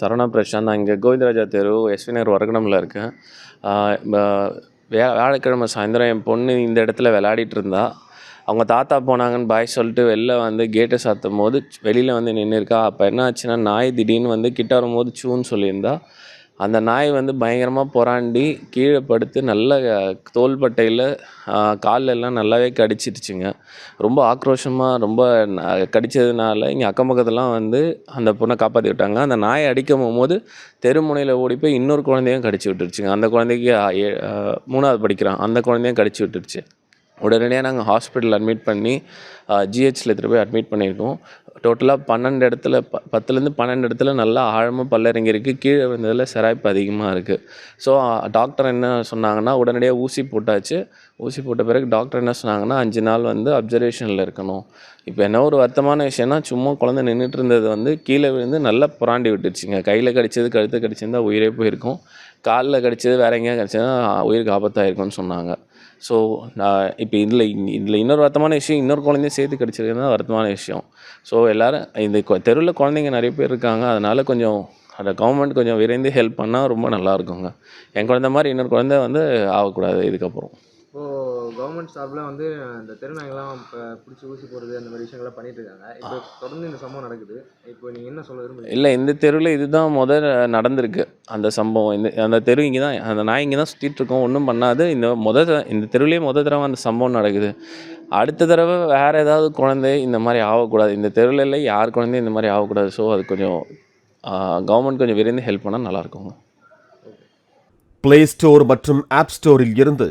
சரவணா பிரசாந்த் நான் இங்கே கோவிந்தராஜா தெரு எஸ்வி நகர் வரகணமில் இருக்கேன். வியா வியாழக்கிழமை சாயந்தரம் என் பொண்ணு இந்த இடத்துல விளையாடிட்டு இருந்தா. அவங்க தாத்தா போனாங்கன்னு பாய் சொல்லிட்டு வெளில வந்து கேட்டை சாத்தும் போது வெளியில் வந்து நின்று இருக்கா அப்போ என்ன ஆச்சுன்னா நாய் திடீர்னு வந்து கிட்ட வரும்போது சூன்னு சொல்லியிருந்தா. அந்த நாய் வந்து பயங்கரமாக புறாண்டி கீழே படுத்து நல்ல தோள்பட்டையில் கால்ல நல்லாவே கடிச்சிருச்சுங்க. ரொம்ப ஆக்ரோஷமாக ரொம்ப கடித்ததுனால இங்கே அக்கம் பக்கத்துலாம் வந்து அந்த பொண்ணை காப்பாற்றி விட்டாங்க. அந்த நாயை அடிக்கும் போகும்போது தெருமுனையில் ஓடி போய் இன்னொரு குழந்தையும் கடிச்சு விட்டுருச்சுங்க. அந்த குழந்தைக்கு மூணாவது படிக்கிறான். அந்த குழந்தையும் கடிச்சு விட்டுருச்சு. உடனடியாக நாங்கள் ஹாஸ்பிட்டல் அட்மிட் பண்ணி ஜிஹெச்சில் எடுத்துகிட்டு போய் அட்மிட் பண்ணியிருக்கோம். டோட்டலாக பன்னெண்டு இடத்துல ப பத்துலேருந்து பன்னெண்டு இடத்துல நல்லா ஆழமாக பல்லறங்கிருக்கு கீழே விழுந்ததில் சிராய்ப்பு அதிகமாக இருக்குது ஸோ டாக்டர் என்ன சொன்னாங்கன்னா உடனடியாக ஊசி போட்டாச்சு. ஊசி போட்ட பிறகு டாக்டர் என்ன சொன்னாங்கன்னா அஞ்சு நாள் வந்து அப்சர்வேஷனில் இருக்கணும். இப்போ என்ன ஒரு வருத்தமான விஷயம்னா சும்மா குழந்தை நின்றுட்டு இருந்தது வந்து கீழே விழுந்து நல்லா புராண்டி விட்டுருச்சுங்க. கையில் கடிச்சது கழுத்து கடிச்சிருந்தால் உயிரே போயிருக்கும். காலில் கடிச்சது வேற எங்கேயா கடிச்சதுன்னா உயிருக்கு ஆபத்தாயிருக்கும்னு சொன்னாங்க. ஸோ நான் இப்போ இதில் இதில் இன்னொரு வருத்தமான விஷயம் இன்னொரு குழந்தையும் சேர்த்து கிடச்சிருக்குது தான் வருத்தமான விஷயம். ஸோ எல்லோரும் இந்த தெருவில் குழந்தைங்க நிறைய பேர் இருக்காங்க. அதனால் கொஞ்சம் அந்த கவர்மெண்ட் கொஞ்சம் விரைந்து ஹெல்ப் பண்ணால் ரொம்ப நல்லா இருக்குங்க. என் குழந்த மாதிரி இன்னொரு குழந்தை வந்து ஆகக்கூடாது இதுக்கப்புறம். இப்போது கவர்மெண்ட் சார்பில் வந்து இந்த தெருநாய்கள்லாம் இப்போ பிடிச்சி ஊசி போடுறது அந்த மாதிரி விஷயங்கள்லாம் பண்ணிட்டு இருக்காங்க. இப்போ தொடர்ந்து இந்த சம்பவம் நடக்குது. இப்போ நீங்கள் என்ன சொல்ல விரும்புறீங்க? இல்லை இந்த தெருவில் இதுதான் முதல் நடந்திருக்கு. அந்த சம்பவம் இந்த அந்த தெரு இங்கே தான் அந்த நாய் இங்கே தான் சுற்றிட்டு இருக்கோம். ஒன்றும் பண்ணாது. இந்த முத இந்த தெருவிலே முத தடவை அந்த சம்பவம் நடக்குது. அடுத்த தடவை வேறு ஏதாவது குழந்தை இந்த மாதிரி ஆகக்கூடாது. இந்த தெருவில் இல்லை யார் குழந்தையும் இந்த மாதிரி ஆகக்கூடாது. ஸோ அது கொஞ்சம் கவர்மெண்ட் கொஞ்சம் விரைந்து ஹெல்ப் பண்ணால் நல்லாயிருக்குங்க பிளே ஸ்டோர் மற்றும் ஆப் ஸ்டோரில் இருந்து